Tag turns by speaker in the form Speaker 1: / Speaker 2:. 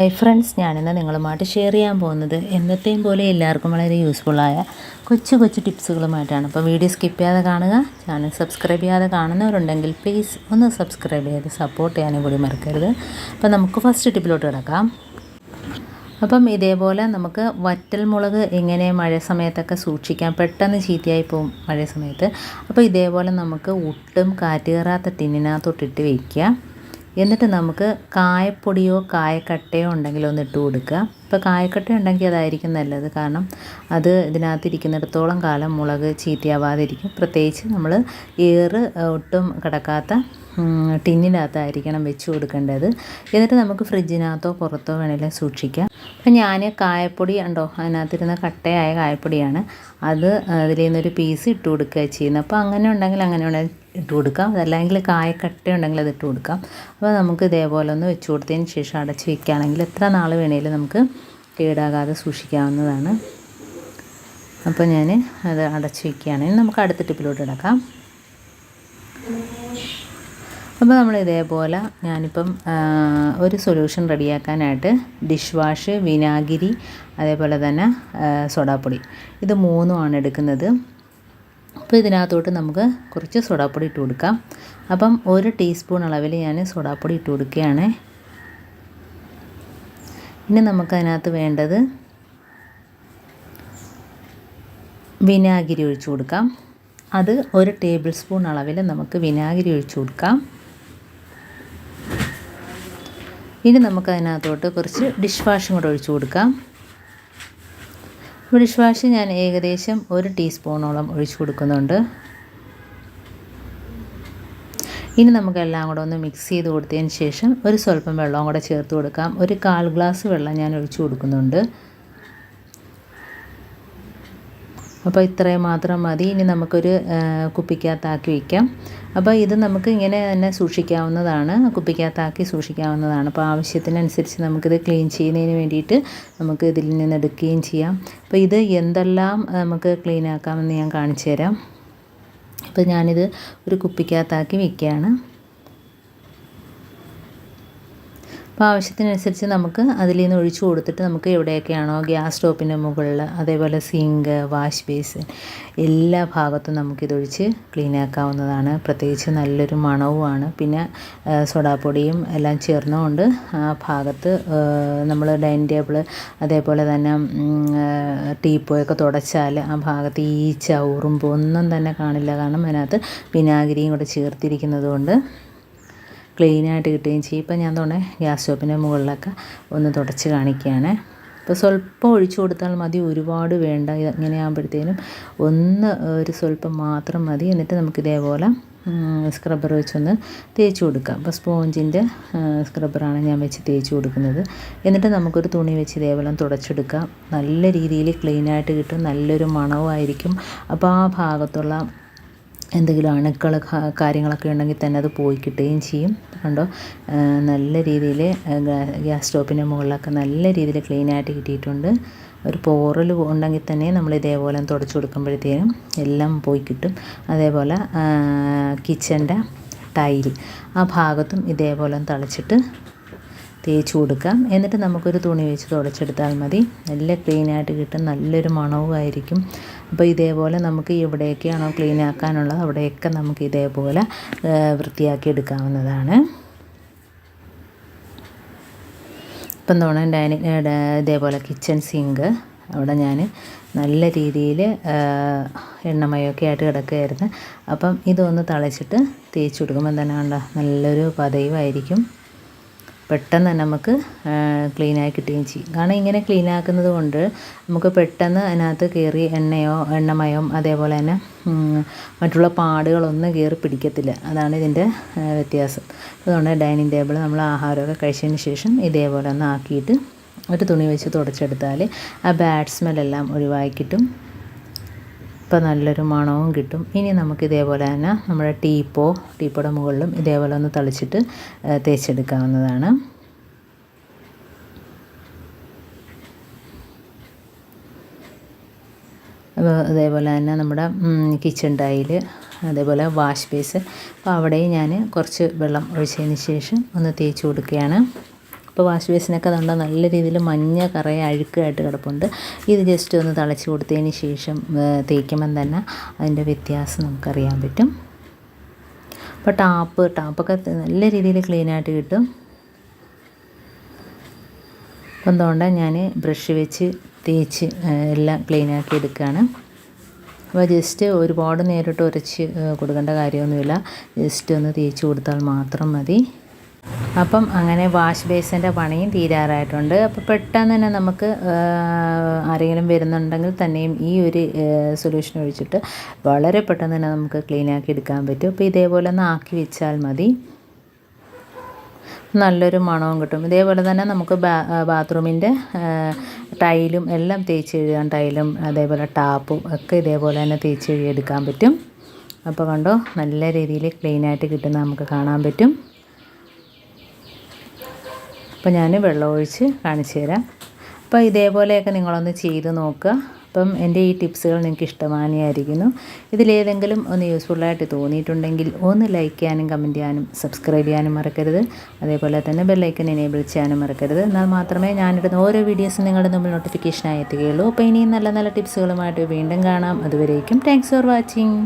Speaker 1: Hi friends ഞാനിന്ന് നിങ്ങളുമായിട്ട് share ചെയ്യാൻ പോകുന്നത് എന്നത്തെയും പോലെ എല്ലാവർക്കും വളരെ യൂസ്ഫുള്ളായ കൊച്ചു കൊച്ചു ടിപ്സുകളുമായിട്ടാണ് അപ്പോൾ വീഡിയോ സ്കിപ്പ് ചെയ്യാതെ കാണുക ചാനൽ സബ്സ്ക്രൈബ് ചെയ്യാതെ കാണുന്നവരുണ്ടെങ്കിൽ പ്ലീസ് ഒന്ന് സബ്സ്ക്രൈബ് ചെയ്ത് സപ്പോർട്ട് ചെയ്യാനും കൂടി മറക്കരുത്. അപ്പോൾ നമുക്ക് ഫസ്റ്റ് ടിപ്പിലോട്ട് കിടക്കാം. അപ്പം ഇതേപോലെ നമുക്ക് വറ്റൽ മുളക് എങ്ങനെ മഴ സമയത്തൊക്കെ സൂക്ഷിക്കാം പെട്ടെന്ന് ചീത്തയായി പോകും മഴ സമയത്ത്. അപ്പോൾ ഇതേപോലെ നമുക്ക് ഒട്ടും കാറ്റ് കയറാത്ത ടിന്നിനകത്തോട്ടിട്ട് വയ്ക്കുക. എന്നിട്ട് നമുക്ക് കായപ്പൊടിയോ കായക്കട്ടയോ ഉണ്ടെങ്കിൽ ഒന്ന് ഇട്ട് കൊടുക്കുക. ഇപ്പോൾ കായക്കട്ട ഉണ്ടെങ്കിൽ അതായിരിക്കും നല്ലത്. കാരണം അത് ഇതിനകത്ത് ഇരിക്കുന്നിടത്തോളം കാലം മുളക് ചീത്തയാവാതിരിക്കും പ്രത്യേകിച്ച് നമ്മൾ ഏറ് ഒട്ടും കിടക്കാത്ത ടിന്നിനകത്തായിരിക്കണം വെച്ച് കൊടുക്കേണ്ടത്. എന്നിട്ട് നമുക്ക് ഫ്രിഡ്ജിനകത്തോ പുറത്തോ വേണമെങ്കിലും സൂക്ഷിക്കാം. അപ്പം ഞാൻ കായപ്പൊടി ഉണ്ടോ അതിനകത്തിരുന്ന കട്ടയായ കായപ്പൊടിയാണ്. അത് അതിൽ നിന്നൊരു പീസ് ഇട്ട് കൊടുക്കുക ചെയ്യുന്നത് അപ്പോൾ അങ്ങനെ ഉണ്ടെങ്കിൽ അങ്ങനെ ഉണ്ടെങ്കിൽ ഇട്ട് കൊടുക്കാം. അതല്ലെങ്കിൽ കായക്കട്ട ഉണ്ടെങ്കിൽ അത് ഇട്ട് കൊടുക്കാം. അപ്പോൾ നമുക്ക് ഇതേപോലെ ഒന്ന് വെച്ച് കൊടുത്തതിന് ശേഷം അടച്ച് വെക്കുകയാണെങ്കിൽ എത്ര നാൾ വേണേലും നമുക്ക് കേടാകാതെ സൂക്ഷിക്കാവുന്നതാണ്. അപ്പോൾ ഞാൻ അത് അടച്ച് വയ്ക്കുകയാണെങ്കിൽ നമുക്ക് അടുത്ത ടിപ്പിലോട്ട് ഇടക്കാം അപ്പോൾ നമ്മൾ ഇതേപോലെ ഞാനിപ്പം ഒരു സൊല്യൂഷൻ റെഡിയാക്കാനായിട്ട് ഡിഷ് വാഷ് വിനാഗിരി അതേപോലെ തന്നെ സോഡാപ്പൊടി. ഇത് മൂന്നുമാണ് എടുക്കുന്നത്. അപ്പോൾ ഇതിനകത്തോട്ട് നമുക്ക് കുറച്ച് സോഡാപ്പൊടി ഇട്ട് കൊടുക്കാം. അപ്പം ഒരു ടീസ്പൂൺ അളവിൽ ഞാൻ സോഡാപ്പൊടി ഇട്ട് കൊടുക്കുകയാണ്. ഇനി നമുക്കതിനകത്ത് വേണ്ടത് വിനാഗിരി ഒഴിച്ചു കൊടുക്കാം. അത് ഒരു ടേബിൾ സ്പൂൺ അളവിൽ നമുക്ക് വിനാഗിരി ഒഴിച്ചു കൊടുക്കാം. ഇനി നമുക്ക് അതിനകത്തോട്ട് കുറച്ച് ഡിഷ് വാഷും കൂടെ ഒഴിച്ചു കൊടുക്കാം. ഡിഷ് വാഷ് ഞാൻ ഏകദേശം ഒരു ടീസ്പൂണോളം ഒഴിച്ചു കൊടുക്കുന്നുണ്ട്. ഇനി നമുക്കെല്ലാം കൂടെ ഒന്ന് മിക്സ് ചെയ്ത് കൊടുത്തതിന് ശേഷം ഒരു സ്വല്പം വെള്ളവും കൂടെ ചേർത്ത് കൊടുക്കാം. ഒരു കാൽ ഗ്ലാസ് വെള്ളം ഞാൻ ഒഴിച്ചു കൊടുക്കുന്നുണ്ട്. അപ്പോൾ ഇത്രയും മാത്രം മതി. ഇനി നമുക്കൊരു കുപ്പിക്കകത്താക്കി വയ്ക്കാം. അപ്പോൾ ഇത് നമുക്ക് ഇങ്ങനെ തന്നെ സൂക്ഷിക്കാവുന്നതാണ്. കുപ്പിക്കകത്താക്കി സൂക്ഷിക്കാവുന്നതാണ്. അപ്പോൾ ആവശ്യത്തിനനുസരിച്ച് നമുക്കിത് ക്ലീൻ ചെയ്യുന്നതിന് വേണ്ടിയിട്ട് നമുക്ക് ഇതിൽ നിന്ന് എടുക്കുകയും ചെയ്യാം. അപ്പോൾ ഇത് എന്തെല്ലാം നമുക്ക് ക്ലീൻ ആക്കാമെന്ന് ഞാൻ കാണിച്ചു തരാം. അപ്പോൾ ഞാനിത് ഒരു കുപ്പിക്കകത്താക്കി വയ്ക്കുകയാണ്. അപ്പോൾ ആവശ്യത്തിനനുസരിച്ച് നമുക്ക് അതിൽ നിന്ന് ഒഴിച്ചു കൊടുത്തിട്ട് നമുക്ക് എവിടെയൊക്കെയാണോ ഗ്യാസ് സ്റ്റോപ്പിന്റെ മുകളിൽ അതേപോലെ സിങ്ക് വാഷ് ബേസിൻ എല്ലാ ഭാഗത്തും നമുക്കിതൊഴിച്ച് ക്ലീൻ ആക്കാവുന്നതാണ്. പ്രത്യേകിച്ച് നല്ലൊരു മണവുമാണ്. പിന്നെ സോഡാപ്പൊടിയും എല്ലാം ചേർന്നുകൊണ്ട് ആ ഭാഗത്ത് നമ്മൾ ഡൈനിങ് ടേബിൾ അതേപോലെ തന്നെ ടീപ്പോയൊക്കെ തുടച്ചാൽ ആ ഭാഗത്ത് ഈച്ച ഉറുമ്പ് ഒന്നും തന്നെ കാണില്ല. കാരണം അതിനകത്ത് വിനാഗിരിയും കൂടെ ചേർത്തിരിക്കുന്നത് കൊണ്ട് ക്ലീനായിട്ട് കിട്ടുകയും ചെയ്യും. ഇപ്പം ഞാൻ തോന്നേ ഗ്യാസ് സ്റ്റോപ്പിന്റെ മുകളിലൊക്കെ ഒന്ന് തുടച്ച് കാണിക്കുകയാണ്. ഇപ്പോൾ സ്വല്പം ഒഴിച്ചു കൊടുത്താൽ മതി. ഒരുപാട് വേണ്ട. ഇങ്ങനെ ഇങ്ങനെയാകുമ്പോഴത്തേനും ഒന്ന് ഒരു സ്വല്പം മാത്രം മതി. എന്നിട്ട് നമുക്ക് ഇതേപോലെ സ്ക്രബ്ബർ വെച്ചൊന്ന് തേച്ച് കൊടുക്കാം. അപ്പോൾ സ്പോഞ്ചിന്റെ സ്ക്രബ്ബറാണ് ഞാൻ വെച്ച് തേച്ച് കൊടുക്കുന്നത്. എന്നിട്ട് നമുക്കൊരു തുണി വെച്ച് ഇതേപോലെ തുടച്ചെടുക്കാം. നല്ല രീതിയിൽ ക്ലീനായിട്ട് കിട്ടും. നല്ലൊരു മണവുമായിരിക്കും. അപ്പോൾ ആ ഭാഗത്തുള്ള എന്തെങ്കിലും അണുക്കൾ കാര്യങ്ങളൊക്കെ ഉണ്ടെങ്കിൽ തന്നെ അത് പോയി കിട്ടുകയും ചെയ്യും. കണ്ടോ? നല്ല രീതിയിൽ ഗ്യാസ് സ്റ്റോപ്പിന്റെ മുകളിലൊക്കെ നല്ല രീതിയിൽ ക്ലീനായിട്ട് കിട്ടിയിട്ടുണ്ട്. ഒരു പോറൽ ഉണ്ടെങ്കിൽ തന്നെ നമ്മൾ ഇതേപോലെ തുടച്ച് കൊടുക്കുമ്പോഴത്തേനും എല്ലാം പോയി കിട്ടും. അതേപോലെ കിച്ചന്റെ ടൈൽ ആ ഭാഗത്തും ഇതേപോലെ തളിച്ചിട്ട് തേച്ച് കൊടുക്കാം. എന്നിട്ട് നമുക്കൊരു തുണി വെച്ച് തുടച്ചെടുത്താൽ മതി. നല്ല ക്ലീനായിട്ട് കിട്ടും. നല്ലൊരു മണവുമായിരിക്കും അപ്പോൾ ഇതേപോലെ നമുക്ക് എവിടെയൊക്കെയാണോ ക്ലീൻ ആക്കാനുള്ളത് അവിടെയൊക്കെ നമുക്ക് ഇതേപോലെ വൃത്തിയാക്കി എടുക്കാവുന്നതാണ്. ഇപ്പം തോന്നാൻ ഡൈനിങ് ഇതേപോലെ കിച്ചൺ സിങ്ക് അവിടെ ഞാൻ നല്ല രീതിയിൽ എണ്ണമയൊക്കെ ആയിട്ട് കിടക്കുകയായിരുന്നു അപ്പം ഇതൊന്ന് തളിച്ചിട്ട് തേച്ച് കൊടുക്കുമ്പോൾ തന്നെ കണ്ട നല്ലൊരു പതയുമായിരിക്കും പെട്ടെന്ന് തന്നെ നമുക്ക് ക്ലീനായി കിട്ടുകയും ചെയ്യും. കാരണം ഇങ്ങനെ ക്ലീൻ ആക്കുന്നത് കൊണ്ട് നമുക്ക് പെട്ടെന്ന് അതിനകത്ത് കയറി എണ്ണയോ എണ്ണമയം അതേപോലെ തന്നെ മറ്റുള്ള പാടുകളൊന്നും കയറി പിടിക്കത്തില്ല. അതാണ് ഇതിന്റെ വ്യത്യാസം. അതുകൊണ്ട് ഡൈനിങ് ടേബിൾ നമ്മൾ ആഹാരമൊക്കെ കഴിച്ചതിന് ശേഷം ഇതേപോലെ ഒന്ന് ആക്കിയിട്ട് ഒരു തുണി വെച്ച് തുടച്ചെടുത്താൽ ആ ബാഡ് സ്മെല്ലെല്ലാം ഒഴിവാക്കി കിട്ടും. ഇപ്പം നല്ലൊരു മണവും കിട്ടും. ഇനി നമുക്ക് ഇതേപോലെ തന്നെ നമ്മുടെ ടീപ്പോ ടീപ്പോയുടെ മുകളിലും ഇതേപോലെ ഒന്ന് തളിച്ചിട്ട് തേച്ചെടുക്കാവുന്നതാണ്. അതേപോലെ തന്നെ നമ്മുടെ കിച്ചൺ ടൈൽ അതേപോലെ വാഷ് ബേസ് അപ്പോൾ അവിടെയും ഞാൻ കുറച്ച് വെള്ളം ഒഴിച്ചതിന് ശേഷം ഒന്ന് തേച്ച് കൊടുക്കുകയാണ്. അപ്പോൾ വാഷ് ബേസിനൊക്കെ അതുകൊണ്ട് നല്ല രീതിയിൽ മഞ്ഞ കറയെ അഴുക്കായിട്ട് കിടപ്പുണ്ട്. ഇത് ജസ്റ്റ് ഒന്ന് തിളച്ച് കൊടുത്തതിന് ശേഷം തേക്കുമ്പം തന്നെ അതിന്റെ വ്യത്യാസം നമുക്കറിയാൻ പറ്റും. അപ്പോൾ ടാപ്പ് ടാപ്പൊക്കെ നല്ല രീതിയിൽ ക്ലീനായിട്ട് കിട്ടും. അപ്പം അതുകൊണ്ട് ഞാൻ ബ്രഷ് വെച്ച് തേച്ച് എല്ലാം ക്ലീനാക്കി എടുക്കുകയാണ് അപ്പോൾ ജസ്റ്റ് ഒരുപാട് നേരിട്ട് ഉരച്ച് കൊടുക്കേണ്ട കാര്യമൊന്നുമില്ല. ജസ്റ്റ് ഒന്ന് തേച്ച് കൊടുത്താൽ മാത്രം മതി. അപ്പം അങ്ങനെ വാഷ് ബേസിന്റെ പണിയും തീരാറായിട്ടുണ്ട്. അപ്പോൾ പെട്ടെന്ന് തന്നെ നമുക്ക് ആരെങ്കിലും വരുന്നുണ്ടെങ്കിൽ തന്നെയും ഈ ഒരു സൊല്യൂഷൻ ഒഴിച്ചിട്ട് വളരെ പെട്ടെന്ന് തന്നെ നമുക്ക് ക്ലീനാക്കി എടുക്കാൻ പറ്റും. അപ്പോൾ ഇതേപോലെ ഒന്ന് ആക്കി വെച്ചാൽ മതി. നല്ലൊരു മണവും കിട്ടും. ഇതേപോലെ തന്നെ നമുക്ക് ബാ ബാത്റൂമിന്റെ ടൈലും എല്ലാം തേച്ച് കഴുകാൻ ടൈലും അതേപോലെ ടാപ്പും ഒക്കെ ഇതേപോലെ തന്നെ തേച്ച് കഴുകിയെടുക്കാൻ പറ്റും. അപ്പോൾ കണ്ടോ നല്ല രീതിയിൽ ക്ലീനായിട്ട് കിട്ടുന്ന നമുക്ക് കാണാൻ പറ്റും. അപ്പോൾ ഞാൻ വെള്ളം ഒഴിച്ച് കാണിച്ചു തരാം. അപ്പോൾ ഇതേപോലെയൊക്കെ നിങ്ങളൊന്ന് ചെയ്ത് നോക്കുക. അപ്പം എന്റെ ഈ ടിപ്സുകൾ നിങ്ങൾക്ക് ഇഷ്ടമാനിയായിരിക്കുന്നു. ഇതിലേതെങ്കിലും ഒന്ന് യൂസ്ഫുള്ളായിട്ട് തോന്നിയിട്ടുണ്ടെങ്കിൽ ഒന്ന് ലൈക്ക് ചെയ്യാനും കമന്റ് ചെയ്യാനും സബ്സ്ക്രൈബ് ചെയ്യാനും മറക്കരുത്. അതേപോലെ തന്നെ ബെല്ലൈക്കൻ എനേബിൾ ചെയ്യാനും മറക്കരുത്. എന്നാൽ മാത്രമേ ഞാനിടുന്ന ഓരോ വീഡിയോസും നിങ്ങളുടെ മുമ്പിൽ നോട്ടിഫിക്കേഷനായി എത്തുകയുള്ളൂ. അപ്പോൾ ഇനിയും നല്ല നല്ല ടിപ്സുകളുമായിട്ട് വീണ്ടും കാണാം. അതുവരേക്കും താങ്ക്സ് ഫോർ വാച്ചിങ്